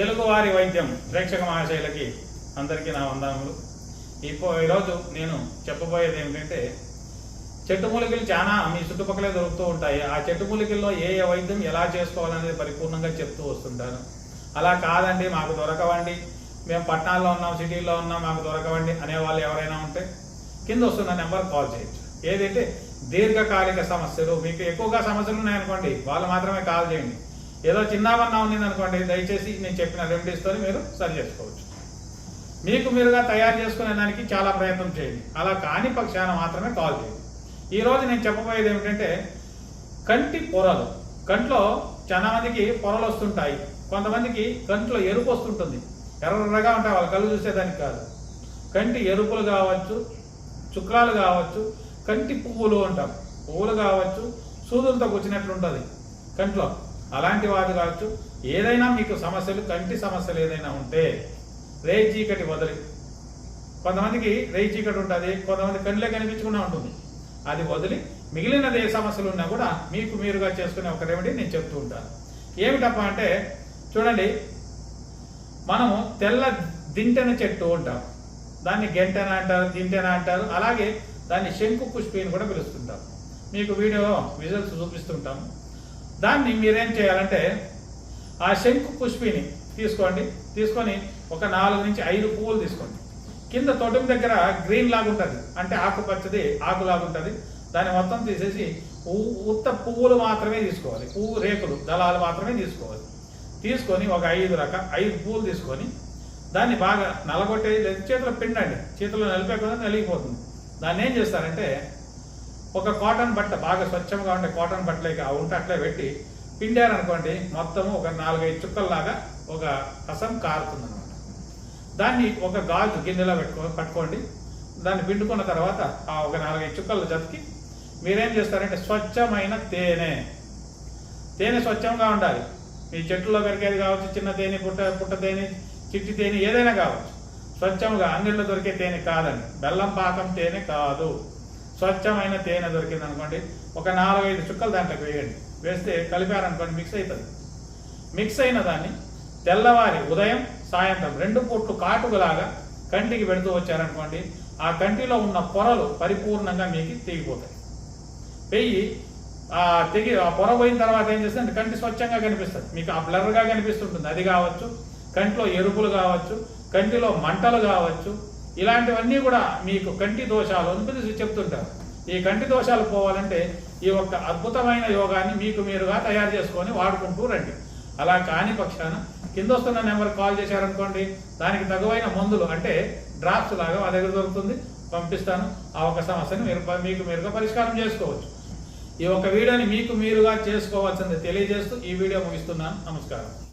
తెలుగువారి వైద్యం ప్రేక్షక మహాశైలకి అందరికీ నా వందనములు. ఇప్పుడు ఈరోజు నేను చెప్పబోయేది ఏమిటంటే చెట్టు మూలికలు చాలా మీ చుట్టుపక్కలే దొరుకుతూ ఉంటాయి. ఆ చెట్టు మూలికల్లో ఏ ఏ వైద్యం ఎలా చేసుకోవాలనేది పరిపూర్ణంగా చెప్తూ వస్తుంటాను. అలా కాదండి మాకు దొరకవండి. మేము పట్టణాల్లో ఉన్నాం సిటీల్లో ఉన్నాం మాకు దొరకవండి అనేవాళ్ళు ఎవరైనా ఉంటే కింద వస్తున్న నెంబర్ కాల్ చేయొచ్చు. ఏదైతే దీర్ఘకాలిక సమస్యలు మీకు ఎక్కువగా సమస్యలు ఉన్నాయనుకోండి వాళ్ళు మాత్రమే కాల్ చేయండి. ఏదో చిన్నవన్నా ఉంది అనుకోండి దయచేసి నేను చెప్పిన రెమెడీస్తో మీరు సరి చేసుకోవచ్చు. మీకు మీరుగా తయారు చేసుకునే దానికి చాలా ప్రయత్నం చేయండి. అలా కాని పక్షాన మాత్రమే కాల్ చేయండి. ఈరోజు నేను చెప్పబోయేది ఏమిటంటే కంటి పొరలు. కంట్లో చాలా మందికి పొరలు వస్తుంటాయి. కొంతమందికి కంట్లో ఎరుపు వస్తుంటుంది. ఎర్రగా ఉంటాయి వాళ్ళ కళ్ళు చూసేదానికి కాదు. కంటి ఎరుపులు కావచ్చు చుక్రాలు కావచ్చు కంటి పువ్వులు అంటాం. పువ్వులు కావచ్చు సూదులతో కూర్చున్నట్లు ఉంటుంది కంట్లో. అలాంటి వాటి కావచ్చు. ఏదైనా మీకు సమస్యలు కంటి సమస్యలు ఏదైనా ఉంటే రేయి చీకటి వదిలి. కొంతమందికి రేయి చీకటి ఉంటుంది కొంతమంది కళ్ళే కనిపించకుండా ఉంటుంది. అది వదిలి మిగిలినది ఏ సమస్యలు ఉన్నా కూడా మీకు మీరుగా చేసుకునే ఒక రెమెడీ నేను చెప్తూ ఉంటాను. ఏమిటప్ప అంటే చూడండి మనము తెల్ల దింటెన చెట్టు ఉంటాం దాన్ని గెంటెన అంటారు దింటెన అంటారు. అలాగే దాన్ని శంకు పుష్పి అని కూడా పిలుస్తుంటాం. మీకు వీడియో విజువల్స్ చూపిస్తుంటాము దాన్ని మీరేం చేయాలంటే ఆ శంకు పుష్పిని తీసుకోండి. తీసుకొని ఒక నాలుగు నుంచి ఐదు పువ్వులు తీసుకోండి. కింద తొటం దగ్గర గ్రీన్ లాగా ఉంటుంది అంటే ఆకుపచ్చది ఆకులాగా ఉంటుంది దాన్ని మొత్తం తీసేసి ఉ- ఉత్త పువ్వులు మాత్రమే తీసుకోవాలి. పువ్వు రేకులు దళాలు మాత్రమే తీసుకోవాలి. తీసుకొని ఒక ఐదు రక ఐదు పువ్వులు తీసుకొని దాన్ని బాగా నలగొట్టేది లేదా చేతిలో పిండండి. చేతిలో నలిపే కదా నలిగిపోతుంది. దాన్ని ఏం చేస్తారంటే ఒక కాటన్ బట్ట బాగా స్వచ్ఛంగా ఉండే కాటన్ బట్టలకి ఆ ఉంటే అట్లే పెట్టి పిండారనుకోండి మొత్తము ఒక నాలుగైదు చుక్కల్లాగా ఒక రసం కారుతుంది అనమాట దాన్ని ఒక గాజు గిన్నెలో పెట్టుకో పట్టుకోండి. దాన్ని పిండుకున్న తర్వాత ఆ ఒక నాలుగైదు చుక్కలు జతికి మీరేం చేస్తారంటే స్వచ్ఛమైన తేనె. తేనె స్వచ్ఛంగా ఉండాలి. మీ చెట్టులో పెరిగేది కావచ్చు చిన్న తేనె పుట్ట పుట్ట తేనె చిట్టి తేనె ఏదైనా కావచ్చు. స్వచ్ఛంగా అంగిల్లో దొరికే తేనె కాదండి. బెల్లం పాకం తేనె కాదు. స్వచ్ఛమైన తేనె దొరికింది అనుకోండి ఒక నాలుగైదు చుక్కలు దాంట్లోకి వేయండి. వేస్తే కలిపారనుకోండి మిక్స్ అవుతుంది మిక్స్ అయిన దాన్ని తెల్లవారి ఉదయం సాయంత్రం రెండు పూట్లు కాటుకులాగా కంటికి పెడుతూ వచ్చారనుకోండి ఆ కంటిలో ఉన్న పొరలు పరిపూర్ణంగా మీకు తెగిపోతాయి. పెయ్యి ఆ తెగి ఆ పొర పోయిన తర్వాత ఏం చేస్తుంది కంటి స్వచ్ఛంగా కనిపిస్తుంది. మీకు ఆ బ్లర్గా కనిపిస్తుంటుంది. అది కావచ్చు కంటిలో ఎరుపులు కావచ్చు కంటిలో మంటలు కావచ్చు ఇలాంటివన్నీ కూడా మీకు కంటి దోషాలు అని పిలిచి చెప్తుంటారు. ఈ కంటి దోషాలు పోవాలంటే ఈ ఒక్క అద్భుతమైన యోగాన్ని మీకు మీరుగా తయారు చేసుకొని వాడుకుంటూ రండి. అలా కాని పక్షాన కింద వస్తున్న నెంబర్ కాల్ చేశారనుకోండి దానికి తగువైన మందులు అంటే డ్రాప్స్ లాగా మా దగ్గర దొరుకుతుంది పంపిస్తాను. ఆ ఒక సమస్యను మీరు మీకు మీరుగా పరిష్కారం చేసుకోవచ్చు. ఈ ఒక వీడియోని మీకు మీరుగా చేసుకోవాల్సింది తెలియజేస్తూ ఈ వీడియో ముగిస్తున్నాను. నమస్కారం.